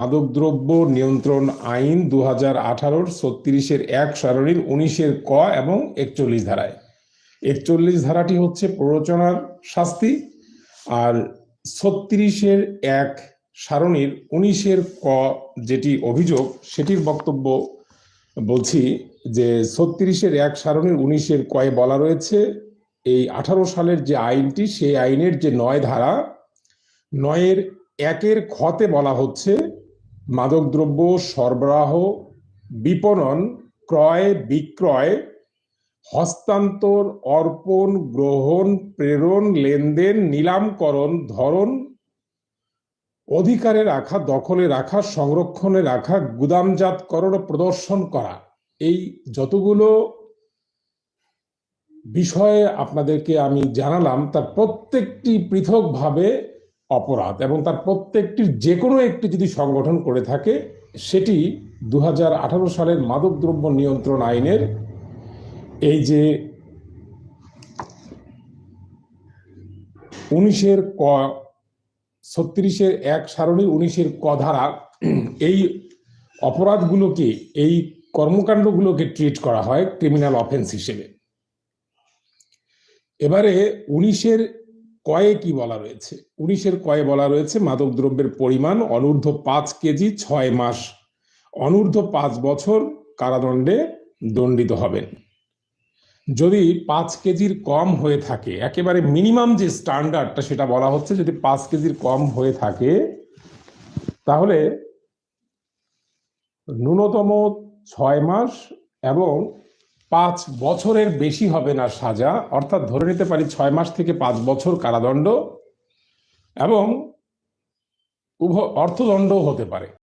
মাদকদ্রব্য নিয়ন্ত্রণ আইন দু হাজার আঠারোর ছত্রিশের এক সারণীর উনিশের ক এবং একচল্লিশ ধারায়। একচল্লিশ ধারাটি হচ্ছে প্ররোচনার শাস্তি আর ছত্রিশের এক সারণীর উনিশের ক যেটি অভিযোগ, সেটির বক্তব্য বলছি যে ছত্রিশের এক সারণীর উনিশের কয়ে বলা রয়েছে, এই আঠারো সালের যে আইনটি, সেই আইনের যে নয় ধারা, নয়ের একের খতে বলা হচ্ছে মাদকদ্রব্য, সরবরাহ, বিপণন, ক্রয়, বিক্রয়, হস্তান্তর, অর্পণ, গ্রহণ, প্রেরণ, লেনদেন, নিলামকরণ ধরন অধিকারে রাখা, দখলে রাখা, সংরক্ষণে রাখা গুদামজাতকরণ প্রদর্শন করা। এই যতগুলো বিষয়ে আপনাদেরকে আমি জানালাম, তার প্রত্যেকটি পৃথকভাবে অপরাধ এবং তার প্রত্যেকটির যে কোনো একটি যদি সংগঠন করে থাকে, সেটি দু হাজার আঠারো সালের মাদকদ্রব্য নিয়ন্ত্রণ আইনের এই যে উনিশের ক, ছত্রিশের এক সারণীর উনিশের ক ধারা, এই অপরাধগুলোকে, এই কর্মকাণ্ডগুলোকে ট্রিট করা হয় ক্রিমিনাল অফেন্স হিসেবে। এবারে উনিশের কয়ে কি বলা রয়েছে? উনিশের কয়ে বলা রয়েছে মাদকদ্রব্যের পরিমাণ অনূর্ধ্ব পাঁচ কেজি ছয় মাস। অনূর্ধ্ব পাঁচ বছর কারাদণ্ডে দণ্ডিত হবেন। যদি পাঁচ কেজির কম হয়ে থাকে, একেবারে মিনিমাম যে স্ট্যান্ডার্ডটা সেটা বলা হচ্ছে, যদি পাঁচ কেজির কম হয়ে থাকে, তাহলে ন্যূনতম ছয় মাস এবং পাঁচ বছরের বেশি হবে না সাজা, অর্থাৎ ধরে নিতে পারি ছয় মাস থেকে পাঁচ বছর কারাদণ্ড এবং উভয় অর্থদণ্ডও হতে পারে।